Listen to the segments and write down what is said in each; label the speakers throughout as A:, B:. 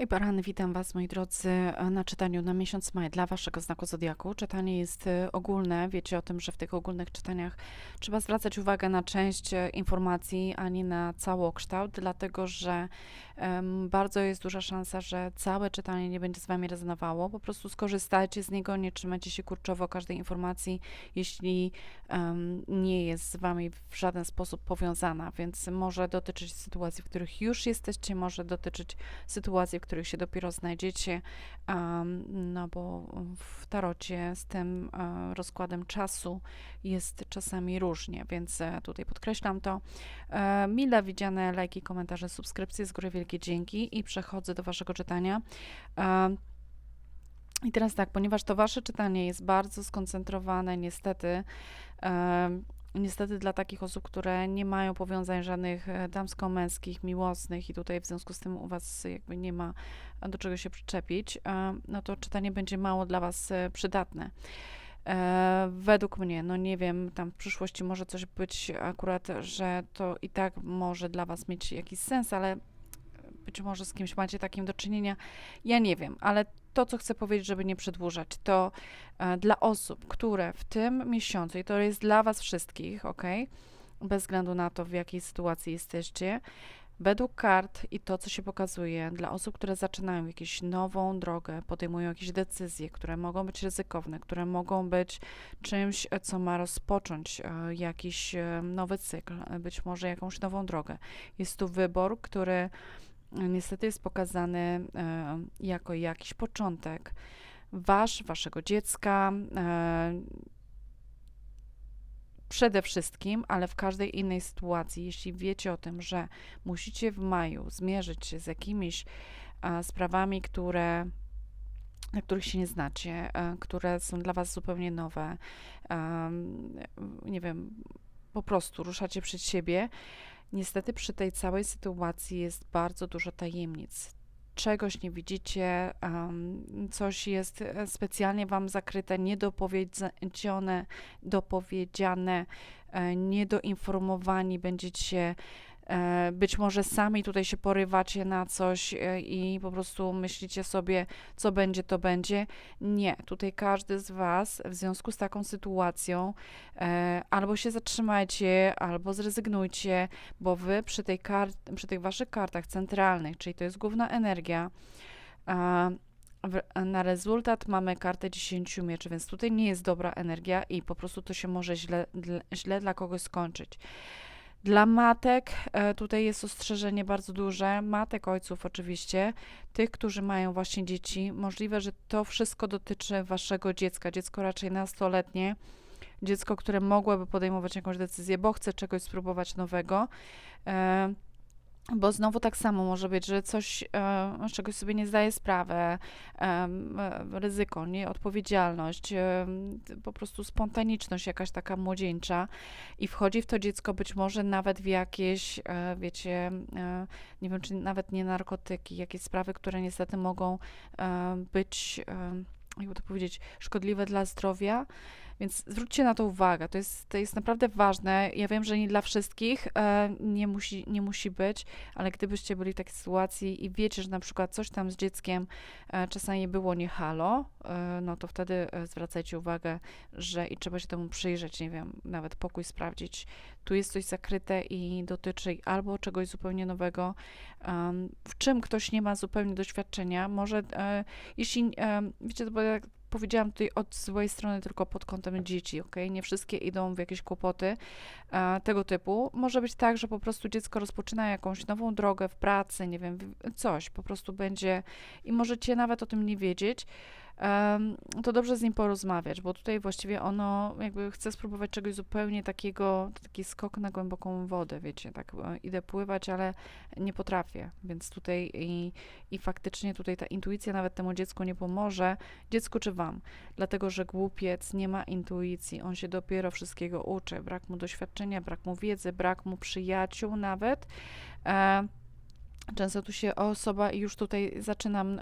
A: Hej barany, witam Was moi drodzy na czytaniu na miesiąc maj dla Waszego znaku Zodiaku. Czytanie jest e, ogólne, wiecie o tym, że w tych ogólnych czytaniach trzeba zwracać uwagę na część e, informacji, a nie na całokształt, dlatego że um, bardzo jest duża szansa, że całe czytanie nie będzie z Wami rezonowało. Po prostu skorzystajcie z niego, nie trzymajcie się kurczowo każdej informacji, jeśli um, nie jest z Wami w żaden sposób powiązana, więc może dotyczyć sytuacji, w których już jesteście, może dotyczyć sytuacji, w których się dopiero znajdziecie, no bo w tarocie z tym e, rozkładem czasu jest czasami różnie, więc e, tutaj podkreślam to. E, mile widziane lajki, komentarze, subskrypcje, z góry wielkie dzięki i przechodzę do Waszego czytania. I teraz tak, ponieważ to Wasze czytanie jest bardzo skoncentrowane, niestety, Niestety dla takich osób, które nie mają powiązań żadnych e, damsko-męskich, miłosnych i tutaj w związku z tym u Was jakby nie ma do czego się przyczepić, e, no to czytanie będzie mało dla Was e, przydatne. Według mnie, no nie wiem, tam w przyszłości może coś być akurat, że to i tak może dla Was mieć jakiś sens, ale być może z kimś macie takim do czynienia. Ja nie wiem, ale to, co chcę powiedzieć, żeby nie przedłużać, to e, dla osób, które w tym miesiącu, i to jest dla Was wszystkich, ok? Bez względu na to, w jakiej sytuacji jesteście, według kart i to, co się pokazuje, dla osób, które zaczynają jakąś nową drogę, podejmują jakieś decyzje, które mogą być ryzykowne, które mogą być czymś, co ma rozpocząć e, jakiś e, nowy cykl, być może jakąś nową drogę. Jest tu wybór, który niestety jest pokazany e, jako jakiś początek wasz, waszego dziecka. E, przede wszystkim, ale w każdej innej sytuacji, jeśli wiecie o tym, że musicie w maju zmierzyć się z jakimiś sprawami, które na których się nie znacie, e, które są dla Was zupełnie nowe, nie wiem, po prostu ruszacie przed siebie, Niestety przy tej całej sytuacji jest bardzo dużo tajemnic. Czegoś nie widzicie, coś jest e, specjalnie Wam zakryte, niedopowiedziane, dopowiedziane, e, niedoinformowani będziecie być może sami tutaj się porywacie na coś e, i po prostu myślicie sobie, co będzie, to będzie. Nie, tutaj każdy z Was w związku z taką sytuacją e, albo się zatrzymajcie, albo zrezygnujcie, bo Wy przy, tej kart, przy tych Waszych kartach centralnych, czyli to jest główna energia, na rezultat mamy kartę 10 mieczy, więc tutaj nie jest dobra energia i po prostu to się może źle, źle dla kogoś skończyć. Dla matek e, tutaj jest ostrzeżenie bardzo duże, matek, ojców oczywiście, tych, którzy mają właśnie dzieci. Możliwe, że to wszystko dotyczy waszego dziecka, dziecko raczej nastoletnie, dziecko, które mogłoby podejmować jakąś decyzję, bo chce czegoś spróbować nowego. E, bo znowu tak samo może być, że coś, e, z czegoś sobie nie zdaje sprawy, e, ryzyko, nieodpowiedzialność, e, po prostu spontaniczność jakaś taka młodzieńcza i wchodzi w to dziecko być może nawet w jakieś, wiecie, nie wiem, czy nawet nie narkotyki, jakieś sprawy, które niestety mogą być, jakby to powiedzieć, szkodliwe dla zdrowia. Więc zwróćcie na to uwagę, to jest, to jest naprawdę ważne. Ja wiem, że nie dla wszystkich e, nie, musi, nie musi być, ale gdybyście byli w takiej sytuacji i wiecie, że na przykład coś tam z dzieckiem e, czasami było nie halo, e, no to wtedy e, zwracajcie uwagę, że i trzeba się temu przyjrzeć, nie wiem, nawet pokój sprawdzić. Tu jest coś zakryte i dotyczy albo czegoś zupełnie nowego, w czym ktoś nie ma zupełnie doświadczenia. Może, e, jeśli, wiecie, bo jak powiedziałam tutaj od swojej strony tylko pod kątem dzieci, ok? Nie wszystkie idą w jakieś kłopoty e, tego typu. Może być tak, że po prostu dziecko rozpoczyna jakąś nową drogę w pracy, nie wiem, coś po prostu będzie i możecie nawet o tym nie wiedzieć to dobrze z nim porozmawiać, bo tutaj właściwie ono jakby chce spróbować czegoś zupełnie takiego, taki skok na głęboką wodę, wiecie, tak e, idę pływać, ale nie potrafię, więc tutaj i, i faktycznie tutaj ta intuicja nawet temu dziecku nie pomoże, dziecku czy wam, dlatego, że głupiec nie ma intuicji, on się dopiero wszystkiego uczy, brak mu doświadczenia, brak mu wiedzy, brak mu przyjaciół nawet, e, Często tu się osoba i już tutaj zaczynam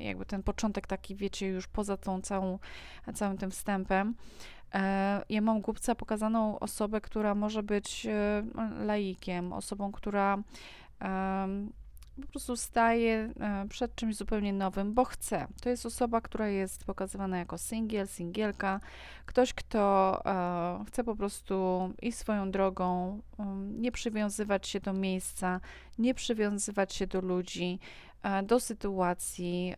A: jakby ten początek taki, wiecie, już poza tą całą, całym tym wstępem. E, ja mam głupca pokazaną osobę, która może być e, laikiem, osobą, która po prostu staje e, przed czymś zupełnie nowym, bo chce. To jest osoba, która jest pokazywana jako singiel, singielka, ktoś, kto e, chce po prostu iść swoją drogą, um, nie przywiązywać się do miejsca, nie przywiązywać się do ludzi, e, do sytuacji.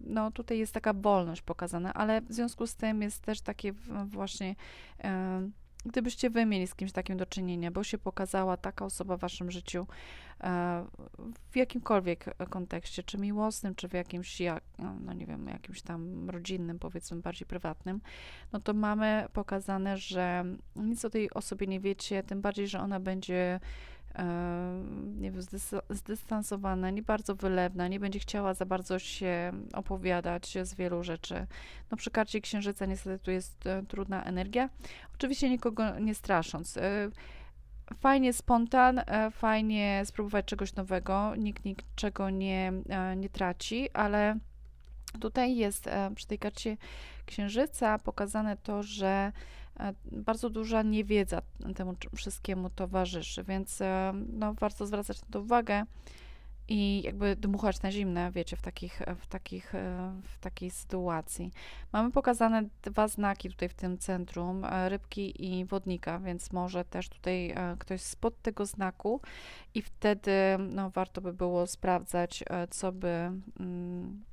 A: No tutaj jest taka wolność pokazana, ale w związku z tym jest też takie właśnie gdybyście wy mieli z kimś takim do czynienia, bo się pokazała taka osoba w waszym życiu e, w jakimkolwiek kontekście, czy miłosnym, czy w jakimś, jak, no nie wiem, jakimś tam rodzinnym, powiedzmy bardziej prywatnym, no to mamy pokazane, że nic o tej osobie nie wiecie, tym bardziej, że ona będzie nie wiem, zdystansowana, nie bardzo wylewna, nie będzie chciała za bardzo się opowiadać z wielu rzeczy. No przy karcie księżyca niestety tu jest e, trudna energia. Oczywiście nikogo nie strasząc. E, fajnie spontan, e, fajnie spróbować czegoś nowego, nikt niczego nie, nie traci, ale tutaj jest przy tej karcie księżyca pokazane to, że bardzo duża niewiedza temu wszystkiemu towarzyszy, więc e, no, warto zwracać na to uwagę i jakby dmuchać na zimne, wiecie, w, takich, w, takich, e, w takiej sytuacji. Mamy pokazane dwa znaki tutaj w tym centrum, rybki i wodnika, więc może też tutaj ktoś spod tego znaku i wtedy no, warto by było sprawdzać, co by mm,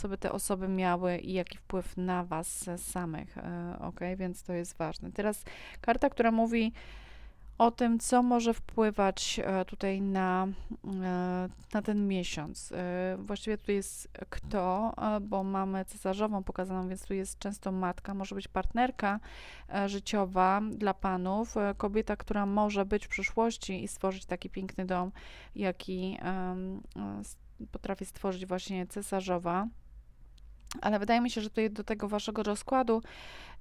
A: co by te osoby miały i jaki wpływ na Was samych, e, ok? Więc to jest ważne. Teraz karta, która mówi o tym, co może wpływać e, tutaj na, e, na ten miesiąc. Właściwie tutaj jest kto, bo mamy cesarzową pokazaną, więc tu jest często matka, może być partnerka życiowa dla panów, kobieta, która może być w przyszłości i stworzyć taki piękny dom, jaki potrafi stworzyć właśnie cesarzowa. Ale wydaje mi się, że tutaj do tego waszego rozkładu,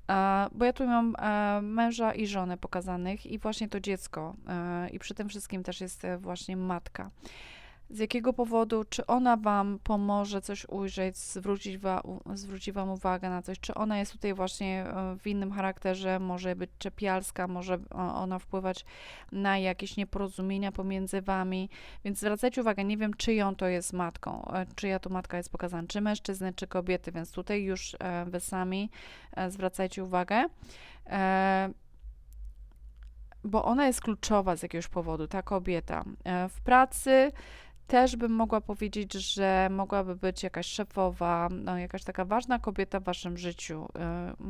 A: e, bo ja tu mam e, męża i żonę pokazanych i właśnie to dziecko e, i przy tym wszystkim też jest właśnie matka z jakiego powodu, czy ona Wam pomoże coś ujrzeć, zwrócić wa, zwróci Wam uwagę na coś, czy ona jest tutaj właśnie e, w innym charakterze, może być czepialska, może ona wpływać na jakieś nieporozumienia pomiędzy Wami, więc zwracajcie uwagę, nie wiem, czyją to jest matką, e, czyja to matka jest pokazana, czy mężczyzny, czy kobiety, więc tutaj już e, Wy sami zwracajcie uwagę. Bo ona jest kluczowa z jakiegoś powodu, ta kobieta. W pracy też bym mogła powiedzieć, że mogłaby być jakaś szefowa, no, jakaś taka ważna kobieta w waszym życiu,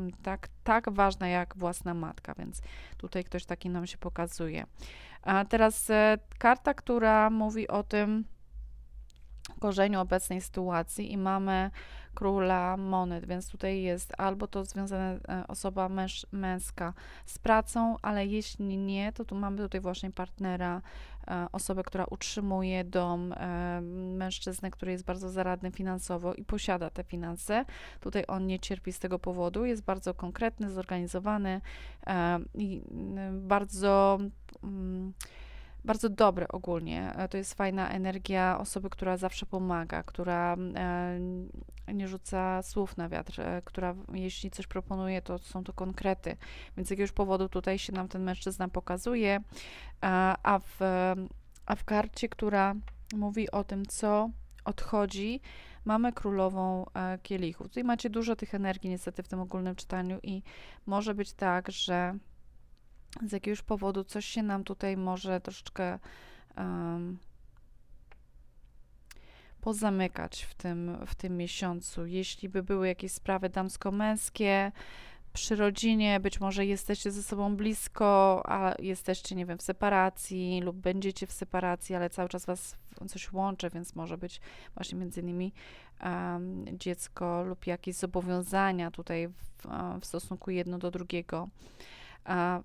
A: y, tak, tak ważna jak własna matka, więc tutaj ktoś taki nam się pokazuje. A teraz e, karta, która mówi o tym, korzeniu obecnej sytuacji i mamy króla monet, więc tutaj jest albo to związane e, osoba męż, męska z pracą, ale jeśli nie, to tu mamy tutaj właśnie partnera, e, osobę, która utrzymuje dom, e, mężczyznę, który jest bardzo zaradny finansowo i posiada te finanse. Tutaj on nie cierpi z tego powodu, jest bardzo konkretny, zorganizowany i bardzo mm, bardzo dobre ogólnie. To jest fajna energia osoby, która zawsze pomaga, która e, nie rzuca słów na wiatr, e, która jeśli coś proponuje, to są to konkrety. Więc z jakiegoś powodu tutaj się nam ten mężczyzna pokazuje, a w, a w karcie, która mówi o tym, co odchodzi, mamy królową e, kielichów. Tutaj macie dużo tych energii niestety w tym ogólnym czytaniu i może być tak, że z jakiegoś powodu coś się nam tutaj może troszeczkę um, pozamykać w tym, w tym miesiącu. Jeśli by były jakieś sprawy damsko-męskie, przy rodzinie, być może jesteście ze sobą blisko, a jesteście, nie wiem, w separacji lub będziecie w separacji, ale cały czas was coś łączy, więc może być właśnie między innymi um, dziecko lub jakieś zobowiązania tutaj w, w stosunku jedno do drugiego.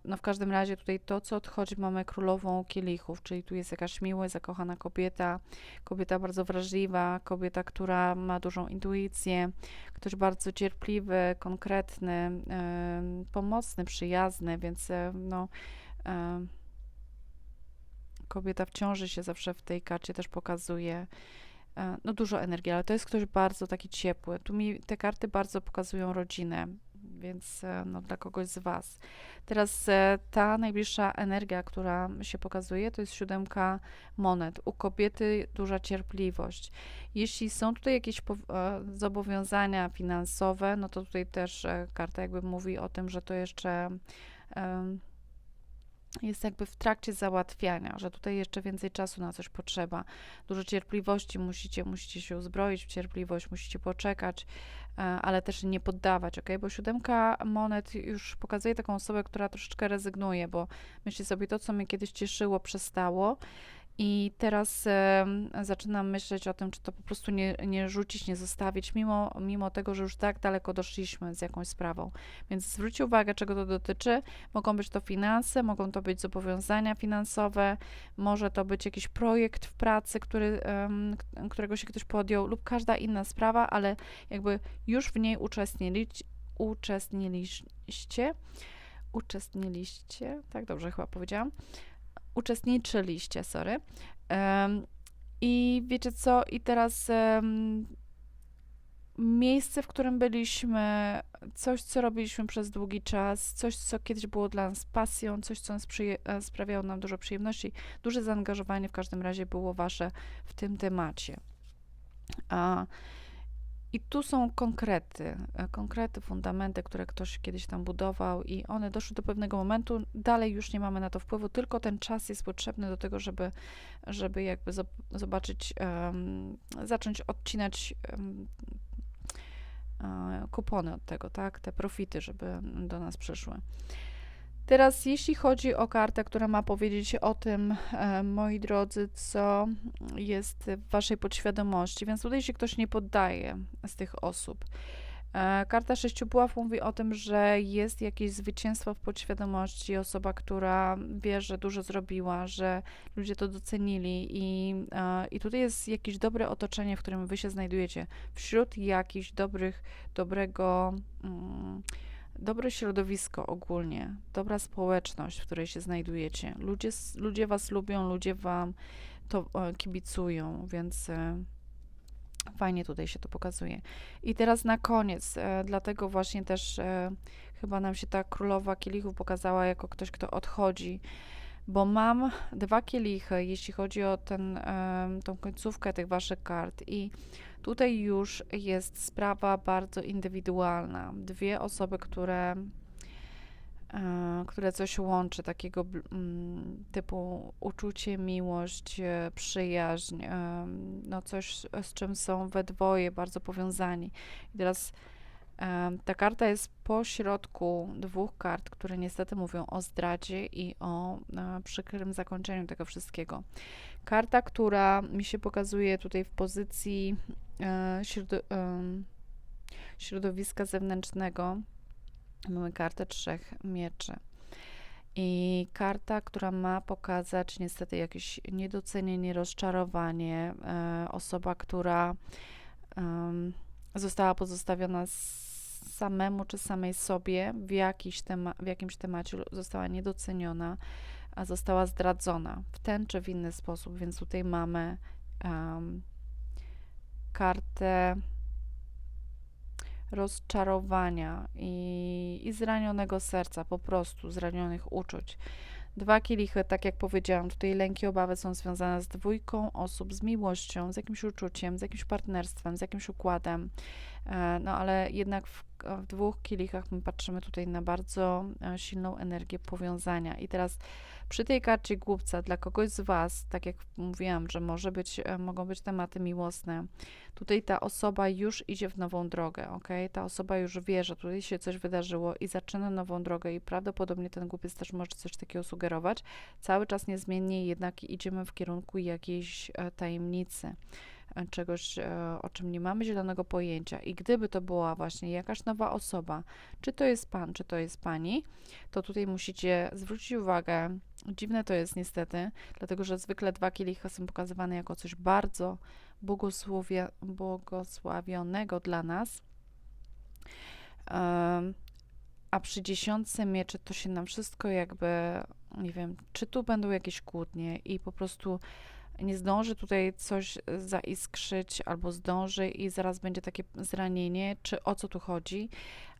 A: No w każdym razie tutaj to, co odchodzi, mamy królową kielichów, czyli tu jest jakaś miła, zakochana kobieta, kobieta bardzo wrażliwa, kobieta, która ma dużą intuicję, ktoś bardzo cierpliwy, konkretny, pomocny, przyjazny, więc e, no kobieta w ciąży się zawsze w tej karcie też pokazuje e, no dużo energii, ale to jest ktoś bardzo taki ciepły. Tu mi te karty bardzo pokazują rodzinę, więc e, no, dla kogoś z Was. Teraz e, ta najbliższa energia, która się pokazuje, to jest siódemka monet. U kobiety duża cierpliwość. Jeśli są tutaj jakieś zobowiązania finansowe, no to tutaj też karta jakby mówi o tym, że to jeszcze jest jakby w trakcie załatwiania, że tutaj jeszcze więcej czasu na coś potrzeba. Dużo cierpliwości musicie, musicie się uzbroić w cierpliwość, musicie poczekać, e, ale też nie poddawać, ok? Bo siódemka monet już pokazuje taką osobę, która troszeczkę rezygnuje, bo myśli sobie to, co mnie kiedyś cieszyło, przestało i teraz e, zaczynam myśleć o tym, czy to po prostu nie, nie rzucić, nie zostawić, mimo, mimo tego, że już tak daleko doszliśmy z jakąś sprawą. Więc zwróćcie uwagę, czego to dotyczy. Mogą być to finanse, mogą to być zobowiązania finansowe, może to być jakiś projekt w pracy, który, którego się ktoś podjął, lub każda inna sprawa, ale jakby już w niej uczestniczyć, uczestniliście. Uczestniliście, tak dobrze chyba powiedziałam uczestniczyliście, sorry. Um, I wiecie co? I teraz um, miejsce, w którym byliśmy, coś, co robiliśmy przez długi czas, coś, co kiedyś było dla nas pasją, coś, co nas e, sprawiało nam dużo przyjemności, duże zaangażowanie w każdym razie było wasze w tym temacie. A i tu są konkrety, e, konkrety, fundamenty, które ktoś kiedyś tam budował, i one doszły do pewnego momentu. Dalej już nie mamy na to wpływu, tylko ten czas jest potrzebny do tego, żeby, żeby jakby zobaczyć, um, zacząć odcinać um, kupony od tego, tak? Te profity, żeby do nas przyszły. Teraz, jeśli chodzi o kartę, która ma powiedzieć o tym, e, moi drodzy, co jest w waszej podświadomości, więc tutaj się ktoś nie poddaje z tych osób. E, karta sześciu buław mówi o tym, że jest jakieś zwycięstwo w podświadomości, osoba, która wie, że dużo zrobiła, że ludzie to docenili i, e, i tutaj jest jakieś dobre otoczenie, w którym wy się znajdujecie, wśród jakichś dobrych, dobrego... Mm, dobre środowisko ogólnie, dobra społeczność, w której się znajdujecie. Ludzie, ludzie was lubią, ludzie wam to e, kibicują, więc e, fajnie tutaj się to pokazuje. I teraz na koniec, e, dlatego właśnie też chyba nam się ta królowa kielichów pokazała jako ktoś, kto odchodzi bo mam dwa kielichy, jeśli chodzi o ten, tą końcówkę tych waszych kart i tutaj już jest sprawa bardzo indywidualna. Dwie osoby, które e, które coś łączy, takiego mm, typu uczucie, miłość, e, przyjaźń, no coś, z czym są we dwoje bardzo powiązani. I teraz ta karta jest po środku dwóch kart, które niestety mówią o zdradzie i o e, przykrym zakończeniu tego wszystkiego. Karta, która mi się pokazuje tutaj w pozycji e, środowiska zewnętrznego, mamy kartę trzech mieczy. I karta, która ma pokazać niestety jakieś niedocenienie, rozczarowanie, e, osoba, która została pozostawiona samemu czy samej sobie w, jakiś tema, w jakimś temacie została niedoceniona, a została zdradzona w ten czy w inny sposób. Więc tutaj mamy um, kartę rozczarowania i, i zranionego serca, po prostu zranionych uczuć. Dwa kielichy, tak jak powiedziałam, tutaj lęki, obawy są związane z dwójką osób, z miłością, z jakimś uczuciem, z jakimś partnerstwem, z jakimś układem. E, no ale jednak w, w dwóch kielichach my patrzymy tutaj na bardzo e, silną energię powiązania. I teraz przy tej karcie głupca dla kogoś z Was, tak jak mówiłam, że może być, e, mogą być tematy miłosne, tutaj ta osoba już idzie w nową drogę, ok? Ta osoba już wie, że tutaj się coś wydarzyło i zaczyna nową drogę i prawdopodobnie ten głupiec też może coś takiego sugerować. Cały czas niezmiennie jednak idziemy w kierunku jakiejś tajemnicy czegoś, e, o czym nie mamy zielonego pojęcia. I gdyby to była właśnie jakaś nowa osoba, czy to jest pan, czy to jest pani, to tutaj musicie zwrócić uwagę. Dziwne to jest niestety, dlatego że zwykle dwa kielichy są pokazywane jako coś bardzo błogosławionego dla nas. a przy dziesiątce mieczy to się nam wszystko jakby, nie wiem, czy tu będą jakieś kłótnie i po prostu nie zdąży tutaj coś zaiskrzyć albo zdąży i zaraz będzie takie zranienie, czy o co tu chodzi,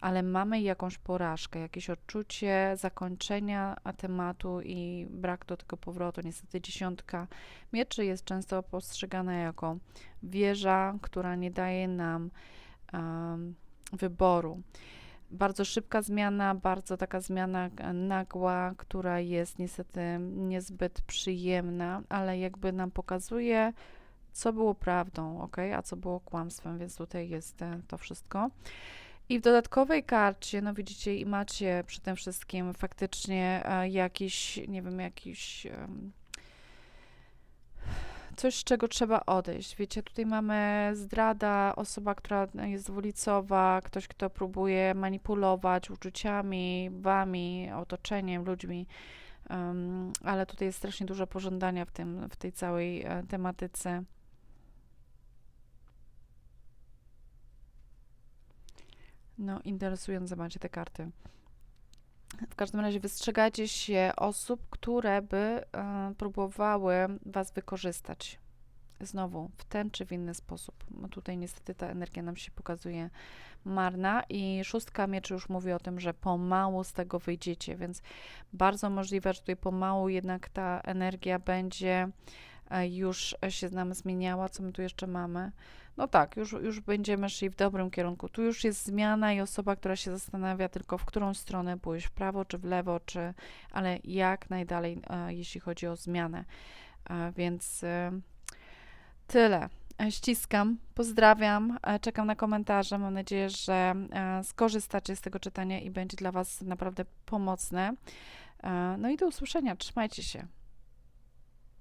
A: ale mamy jakąś porażkę, jakieś odczucie zakończenia tematu i brak do tego powrotu. Niestety dziesiątka mieczy jest często postrzegana jako wieża, która nie daje nam um, wyboru bardzo szybka zmiana, bardzo taka zmiana nagła, która jest niestety niezbyt przyjemna, ale jakby nam pokazuje, co było prawdą, ok, a co było kłamstwem, więc tutaj jest e, to wszystko. I w dodatkowej karcie, no widzicie, i macie przy tym wszystkim faktycznie e, jakiś, nie wiem, jakiś coś, z czego trzeba odejść. Wiecie, tutaj mamy zdrada, osoba, która jest dwulicowa, ktoś, kto próbuje manipulować uczuciami, wami, otoczeniem, ludźmi. Um, ale tutaj jest strasznie dużo pożądania w, tym, w tej całej e, tematyce. No, interesujące macie te karty. W każdym razie wystrzegajcie się osób, które by e, próbowały Was wykorzystać. Znowu, w ten czy w inny sposób. Tutaj niestety ta energia nam się pokazuje marna i szóstka mieczy już mówi o tym, że pomału z tego wyjdziecie, więc bardzo możliwe, że tutaj pomału jednak ta energia będzie już się z nami zmieniała. Co my tu jeszcze mamy? no tak, już, już będziemy szli w dobrym kierunku. Tu już jest zmiana i osoba, która się zastanawia tylko, w którą stronę pójść, w prawo czy w lewo, czy, ale jak najdalej, e, jeśli chodzi o zmianę. E, więc e, tyle. E, ściskam, pozdrawiam, e, czekam na komentarze. Mam nadzieję, że e, skorzystacie z tego czytania i będzie dla Was naprawdę pomocne. No i do usłyszenia. Trzymajcie się.